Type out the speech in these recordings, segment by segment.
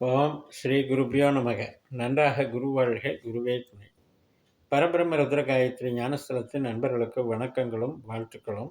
ஓம் ஸ்ரீ குருபியோ நமக. நன்றாக குருவாழ்க குருவே துணை. பரபிரம்ம ருத்ர காயத்ரி ஞானஸ்தலத்தின் நண்பர்களுக்கு வணக்கங்களும் வாழ்த்துக்களும்.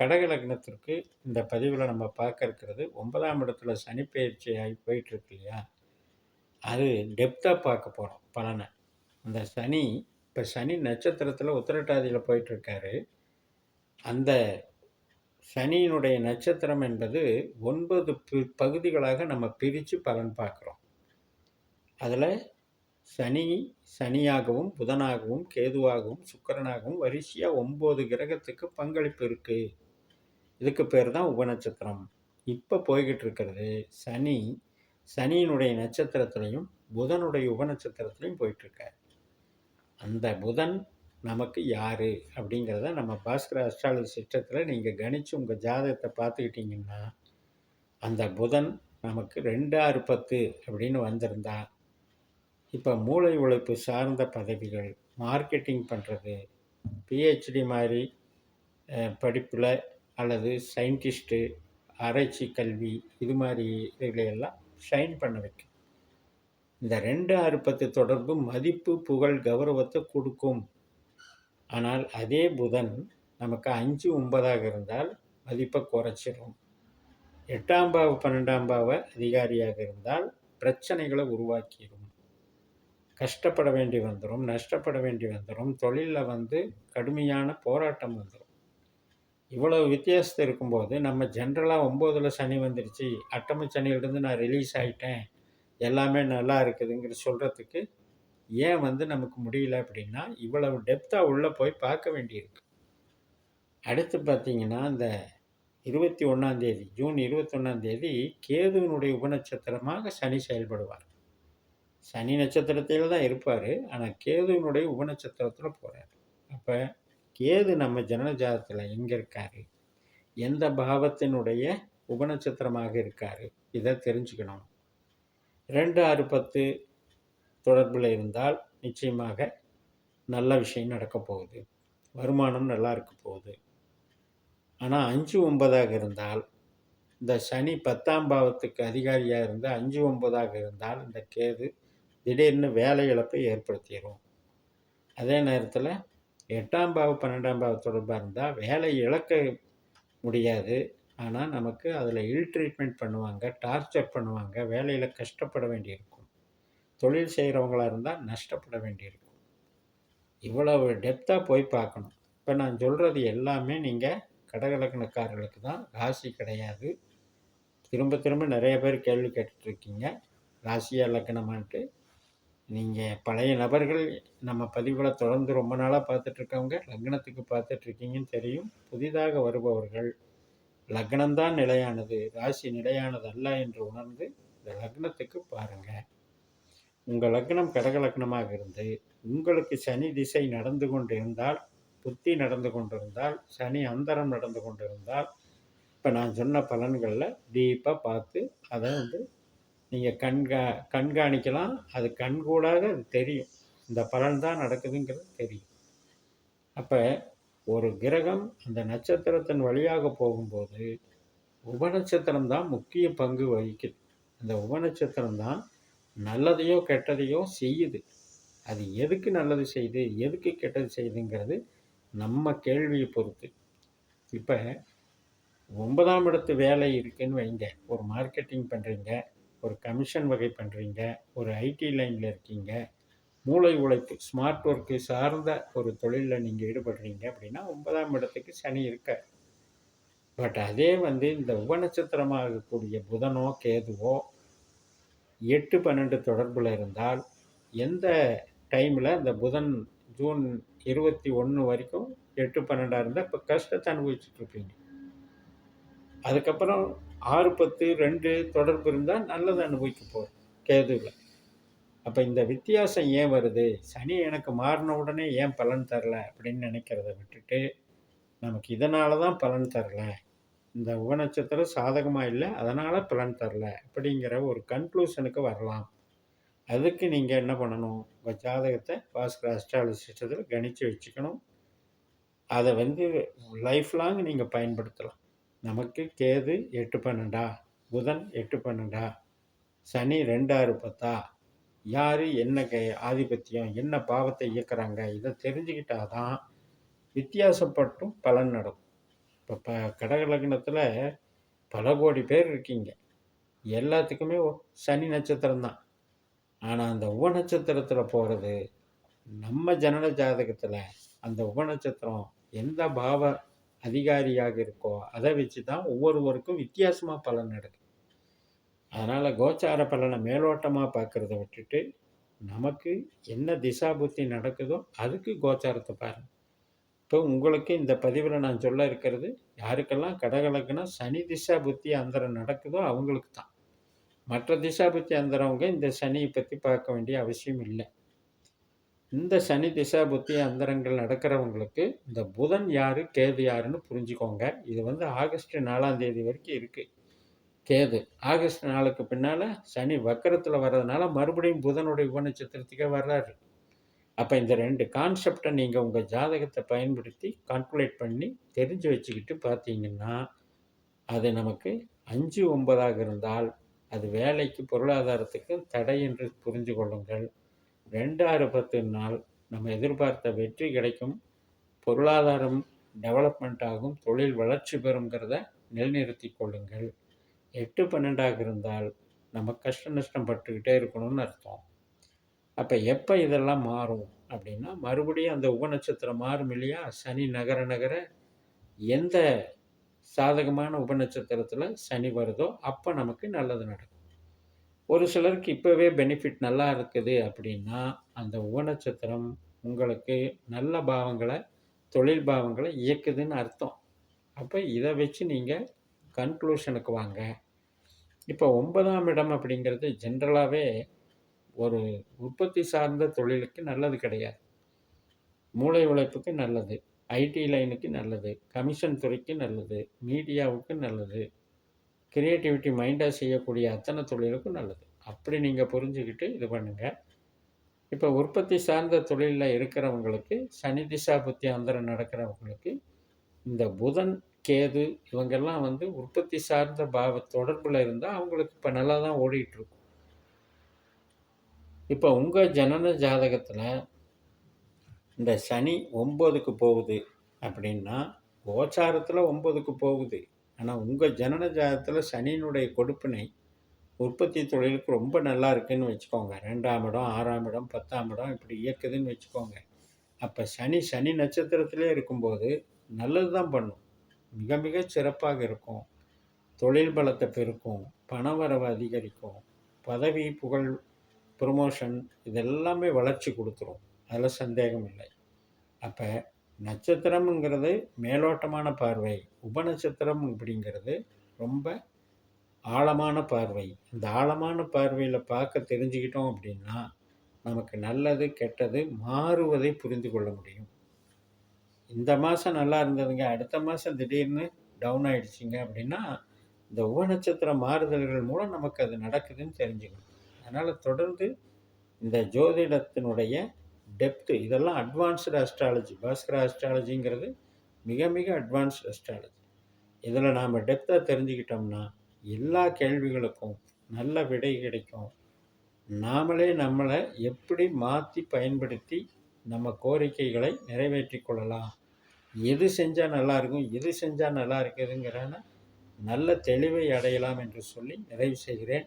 கடக லக்னத்திற்கு இந்த பதிவில் நம்ம பார்க்க இருக்கிறது ஒன்பதாம் இடத்துல சனி பயிற்சி ஆகி போயிட்டுருக்கு இல்லையா? அது டெப்த்தாக பார்க்க போகிறோம் பலனை. அந்த சனி இப்போ சனி நட்சத்திரத்தில் உத்திரட்டாதியில் போயிட்டுருக்காரு. அந்த சனியினுடைய நட்சத்திரம் என்பது ஒன்பது பகுதிகளாக நம்ம பிரித்து பலன் பார்க்குறோம். அதில் சனி சனியாகவும் புதனாகவும் கேதுவாகவும் சுக்கரனாகவும் வரிசையாக ஒம்பது கிரகத்துக்கு பங்களிப்பு இருக்குது இதுக்கு பேர் தான் உபநட்சத்திரம். இப்போ போய்கிட்டு இருக்கிறது சனி சனியினுடைய நட்சத்திரத்துலையும் புதனுடைய உபநட்சத்திரத்துலையும் போயிட்டுருக்கார் அந்த புதன் நமக்கு யார்? அப்படிங்கிறத நம்ம பாஸ்கர அஸ்ட்ராலஜி சிஸ்டத்தில் நீங்கள் கணித்து உங்கள் ஜாதகத்தை பார்த்துக்கிட்டிங்கன்னா அந்த புதன் நமக்கு ரெண்டு ஆறு பத்து அப்படின்னு வந்திருந்தா இப்போ மூளை உழைப்பு சார்ந்த பதவிகள் மார்க்கெட்டிங் பண்ணுறது பிஹெச்டி மாதிரி படிப்பில் அல்லது சயின்டிஸ்ட்டு ஆராய்ச்சி கல்வி இது மாதிரி இதுகளையெல்லாம் ஷைன் பண்ண வைக்கும். இந்த ரெண்டு ஆறு பத்து தொடர்பு மதிப்பு புகழ் கௌரவத்தை கொடுக்கும். ஆனால் அதே புதன் நமக்கு அஞ்சு ஒன்பதாக இருந்தால் மதிப்பை குறைச்சிடும் எட்டாம் பாவ பன்னெண்டாம் பாவ அதிகாரியாக இருந்தால் பிரச்சனைகளை உருவாக்கிடும் கஷ்டப்பட வேண்டி வந்துடும் நஷ்டப்பட வேண்டி வந்துடும் தொழிலில் வந்து கடுமையான போராட்டம் வந்துடும் இவ்வளவு வித்தியாசத்தை இருக்கும்போது நம்ம ஜென்ரலாக ஒம்போதில் சனி வந்துருச்சு அட்டம சனியிலிருந்து நான் ரிலீஸ் ஆகிட்டேன் எல்லாமே நல்லா இருக்குதுங்கிற சொல்கிறதுக்கு ஏன் வந்து நமக்கு முடியல அப்படின்னா இவ்வளவு டெப்த்தாக உள்ளே போய் பார்க்க வேண்டியிருக்கு. அடுத்து பார்த்திங்கன்னா இந்த இருபத்தி ஒன்றாந்தேதி ஜூன் இருபத்தொன்னாந்தேதி கேதுவினுடைய உபநட்சத்திரமாக சனி செயல்படுவார். சனி நட்சத்திரத்தில் தான் இருப்பார் ஆனால் கேதுவினுடைய உபநட்சத்திரத்தில் போகிறார் அப்போ கேது நம்ம ஜனனஜாதத்தில் எங்கே இருக்கார்? எந்த பாவத்தினுடைய உபநட்சத்திரமாக இருக்கார்? இதை தெரிஞ்சுக்கணும். ரெண்டு ஆறு பத்து தொடர்பில் இருந்தால் நிச்சயமாக நல்ல விஷயம் நடக்க போகுது. வருமானம் நல்லா இருக்க போகுது. ஆனால் அஞ்சு ஒன்பதாக இருந்தால் இந்த சனி பத்தாம் பாவத்துக்கு அதிகாரியாக இருந்து அஞ்சு ஒன்பதாக இருந்தால் இந்த கேது திடீர்னு வேலை இழப்பை ஏற்படுத்திடும் அதே நேரத்தில் எட்டாம் பாவம் பன்னெண்டாம் பாவம் தொடர்பாக இருந்தால் வேலை இழக்க முடியாது. ஆனால் நமக்கு அதில் இல் ட்ரீட்மெண்ட் பண்ணுவாங்க டார்ச்சர் பண்ணுவாங்க வேலையில் கஷ்டப்பட வேண்டியிருக்கும். தொழில் செய்கிறவங்களாக இருந்தால் நஷ்டப்பட வேண்டியிருக்கும். இவ்வளவு டெப்த்தாக போய் பார்க்கணும். இப்போ நான் சொல்கிறது எல்லாமே நீங்கள் கடகலக்கணக்காரர்களுக்கு தான். ராசி கிடையாது. திரும்ப திரும்ப நிறைய பேர் கேள்வி கேட்டுட்ருக்கீங்க. ராசியா லக்கணமான்ட்டு. நீங்கள் பழைய நபர்கள் நம்ம பதிவில் தொடர்ந்து ரொம்ப நாளாக பார்த்துட்ருக்கவங்க லக்னத்துக்கு பார்த்துட்ருக்கீங்கன்னு தெரியும். புதிதாக வருபவர்கள் லக்னம்தான் நிலையானது ராசி நிலையானது அல்ல என்று உணர்ந்து இந்த லக்னத்துக்கு பாருங்கள் உங்கள் லக்னம் கடக லக்னமாக இருந்து உங்களுக்கு சனி திசை நடந்து கொண்டு இருந்தால் புத்தி நடந்து கொண்டிருந்தால் சனி அந்தரம் நடந்து கொண்டிருந்தால் இப்போ நான் சொன்ன பலன்களில் டீப்பாக பார்த்து அதை வந்து நீங்கள் கண்கா கண்காணிக்கலாம். அது கண்கூடாக அது தெரியும். இந்த பலன் தான் நடக்குதுங்கிறது தெரியும். அப்போ ஒரு கிரகம் அந்த நட்சத்திரத்தின் வழியாக போகும்போது உபநட்சத்திரம் தான் முக்கிய பங்கு வகிக்குது. அந்த உபநட்சத்திரம் தான் நல்லதையோ கெட்டதையோ செய்யுது. அது எதுக்கு நல்லது செய்யுது எதுக்கு கெட்டது செய்யுதுங்கிறது நம்ம கேள்வியை பொறுத்து. இப்போ ஒன்பதாம் இடத்து வேலை இருக்குதுன்னு வைங்க. ஒரு மார்க்கெட்டிங் பண்ணுறீங்க ஒரு கமிஷன் வகை பண்ணுறீங்க ஒரு ஐடி லைனில் இருக்கீங்க மூளை உழைப்பு ஸ்மார்ட் ஒர்க்கு சார்ந்த ஒரு தொழிலில் நீங்கள் ஈடுபடுறீங்க அப்படின்னா ஒன்பதாம் இடத்துக்கு சனி இருக்க பட் அதே வந்து இந்த உபநட்சத்திரமாகக்கூடிய புதனோ கேதுவோ எட்டு பன்னெண்டு தொடர்பில் இருந்தால் எந்த டைமில் இந்த புதன் ஜூன் இருபத்தி ஒன்று வரைக்கும் எட்டு பன்னெண்டாக இருந்தால் இப்போ கஷ்டத்தை அனுபவிச்சுட்ருப்பீங்க. அதுக்கப்புறம் ஆறு பத்து ரெண்டு தொடர்பு இருந்தால் நல்லதை அனுபவிக்க போகிறோம் கேதுவில். அப்போ இந்த வித்தியாசம் ஏன் வருது? சனி எனக்கு மாறின உடனே ஏன் பலன் தரல அப்படின்னு நினைக்கிறத விட்டுட்டு நமக்கு இதனால தான் பலன் தரல. இந்த உபநட்சத்திரம் சாதகமாக இல்லை அதனால் பலன் தரல அப்படிங்கிற ஒரு கன்க்ளூஷனுக்கு வரலாம். அதுக்கு நீங்கள் என்ன பண்ணணும்? உங்கள் ஜாதகத்தை பாஸ்கர் அஸ்ட்ராலஜி சிஸ்டத்தில் கணித்து வச்சுக்கணும். அதை வந்து லைஃப் லாங் நீங்கள் பயன்படுத்தலாம். நமக்கு கேது எட்டு பன்னெண்டா? புதன் எட்டு பன்னெண்டா? சனி ரெண்டாறு பத்தா? யார் என்ன கை ஆதிபத்தியம் என்ன பாவத்தை இயக்குறாங்க? இதை தெரிஞ்சுக்கிட்டாதான் வித்தியாசப்பட்டும் பலன் நடக்கும். இப்போ ப கடகலக்னத்தில் பல கோடி பேர் இருக்கீங்க. எல்லாத்துக்குமே சனி நட்சத்திரம் தான். ஆனால் அந்த உப நட்சத்திரத்தில் போகிறது நம்ம ஜனன ஜாதகத்தில் அந்த உப நட்சத்திரம் எந்த பாவ அதிகாரியாக இருக்கோ அதை வச்சு தான் ஒவ்வொருவருக்கும் வித்தியாசமாக பலன் நடக்கும் அதனால் கோச்சார பலனை மேலோட்டமாக பார்க்குறத விட்டுட்டு நமக்கு என்ன திசா புத்தி நடக்குதோ அதுக்கு கோச்சாரத்தை பாருங்கள் இப்போ உங்களுக்கு இந்த பதிவில் நான் சொல்ல இருக்கிறது யாருக்கெல்லாம் கடகலக்குனா சனி திசா புத்தி அந்தரம் நடக்குதோ அவங்களுக்கு தான். மற்ற திசா புத்தி அந்தரவங்க இந்த சனியை பற்றி பார்க்க வேண்டிய அவசியம் இல்லை. இந்த சனி திசா புத்தி அந்தரங்கள் நடக்கிறவங்களுக்கு இந்த புதன் யார் கேது யாருன்னு புரிஞ்சுக்கோங்க. இது வந்து ஆகஸ்ட் நாலாம் தேதி வரைக்கும் இருக்குது கேது ஆகஸ்ட் நாளுக்கு பின்னால் சனி வக்கரத்தில் வர்றதுனால மறுபடியும் புதனுடைய உபநட்சத்திரத்துக்கே வர்றாரு. அப்போ இந்த ரெண்டு கான்செப்டை நீங்கள் உங்கள் ஜாதகத்தை பயன்படுத்தி கால்குலேட் பண்ணி தெரிஞ்சு வச்சுக்கிட்டு பார்த்தீங்கன்னா அது நமக்கு அஞ்சு ஒன்பதாக இருந்தால் அது வேலைக்கு பொருளாதாரத்துக்கு தடை என்று புரிஞ்சு கொள்ளுங்கள். ரெண்டு ஆறு பத்து நாள் நம்ம எதிர்பார்த்த வெற்றி கிடைக்கும். பொருளாதாரம் டெவலப்மெண்ட் ஆகும். தொழில் வளர்ச்சி பெறுங்கிறத நிலைநிறுத்தி கொள்ளுங்கள். எட்டு பன்னெண்டாக இருந்தால் நம்ம கஷ்ட நஷ்டம் பட்டுக்கிட்டே இருக்கணும்னு அர்த்தம். அப்போ எப்போ இதெல்லாம் மாறும் அப்படின்னா மறுபடியும் அந்த உபநட்சத்திரம் மாறும் இல்லையா? சனி நகர நகர எந்த சாதகமான உபநட்சத்திரத்தில் சனி வருதோ அப்போ நமக்கு நல்லது நடக்கும். ஒரு சிலருக்கு இப்போவே பெனிஃபிட் நல்லா இருக்குது அப்படின்னா அந்த உபநட்சத்திரம் உங்களுக்கு நல்ல பாவங்களை தொழில் பாவங்களை இயக்குதுன்னு அர்த்தம். அப்போ இதை வச்சு நீங்கள் கன்க்ளூஷனுக்கு வாங்க. இப்போ ஒன்பதாம் இடம் அப்படிங்கிறது ஜென்ரலாகவே ஒரு உற்பத்தி சார்ந்த தொழிலுக்கு நல்லது கிடையாது. மூளை உழைப்புக்கு நல்லது. ஐடி லைனுக்கு நல்லது. கமிஷன் துறைக்கு நல்லது. மீடியாவுக்கு நல்லது. கிரியேட்டிவிட்டி மைண்டாக செய்யக்கூடிய அத்தனை தொழிலுக்கும் நல்லது. அப்படி நீங்கள் புரிஞ்சுக்கிட்டு இது பண்ணுங்கள் இப்போ உற்பத்தி சார்ந்த தொழிலில் இருக்கிறவங்களுக்கு சனி திசா புத்தி அந்தரம் நடக்கிறவங்களுக்கு இந்த புதன் கேது இவங்கெல்லாம் வந்து உற்பத்தி சார்ந்த பாவ தொடர்பில் இருந்தால் அவங்களுக்கு இப்போ நல்லா தான் ஓடிட்டுருக்கும் இப்போ உங்கள் ஜனன ஜாதகத்தில் இந்த சனி ஒம்பதுக்கு போகுது அப்படின்னா கோச்சாரத்தில் ஒம்பதுக்கு போகுது. ஆனால் உங்கள் ஜனன ஜாதகத்தில் சனியினுடைய கொடுப்பினை உற்பத்தி தொழிலுக்கு ரொம்ப நல்லா இருக்குதுன்னு வச்சுக்கோங்க. ரெண்டாம் இடம் ஆறாம் இடம் பத்தாம் இடம் இப்படி இயக்குதுன்னு வச்சுக்கோங்க. அப்போ சனி சனி நட்சத்திரத்திலே இருக்கும்போது நல்லது தான் பண்ணும். மிக மிக சிறப்பாக இருக்கும். தொழில் பலத்தை பெருக்கும். பணவரவு அதிகரிக்கும். பதவி புகழ் ப்ரொமோஷன் இதெல்லாமே வளர்ச்சி கொடுத்துரும். அதில் சந்தேகம் இல்லை. அப்போ நட்சத்திரம்ங்கிறது மேலோட்டமான பார்வை உபநட்சத்திரம் அப்படிங்கிறது ரொம்ப ஆழமான பார்வை. இந்த ஆழமான பார்வையில் பார்க்க தெரிஞ்சுக்கிட்டோம் அப்படின்னா நமக்கு நல்லது கெட்டது மாறுவதை புரிந்து கொள்ள முடியும். இந்த மாதம் நல்லா இருந்ததுங்க அடுத்த மாதம் திடீர்னு டவுன் ஆகிடுச்சிங்க அப்படின்னா இந்த உபநட்சத்திர மாறுதல்கள் மூலம் நமக்கு அது நடக்குதுன்னு தெரிஞ்சுக்கணும். அதனால் தொடர்ந்து இந்த ஜோதிடத்தினுடைய டெப்த்து இதெல்லாம் அட்வான்ஸ்டு அஸ்ட்ராலஜி பாஸ்கர அஸ்ட்ராலஜிங்கிறது மிக மிக அட்வான்ஸ்டு அஸ்ட்ராலஜி இதில் நாம் டெப்த்தாக தெரிஞ்சுக்கிட்டோம்னா எல்லா கேள்விகளுக்கும் நல்ல விடை கிடைக்கும். நாமளே நம்மளை எப்படி மாற்றி பயன்படுத்தி நம்ம கோரிக்கைகளை நிறைவேற்றி கொள்ளலாம். எது செஞ்சால் நல்லாயிருக்கும் எது செஞ்சால் நல்லா இருக்குதுங்கிறான நல்ல தெளிவை அடையலாம் என்று சொல்லி நிறைவு செய்கிறேன்.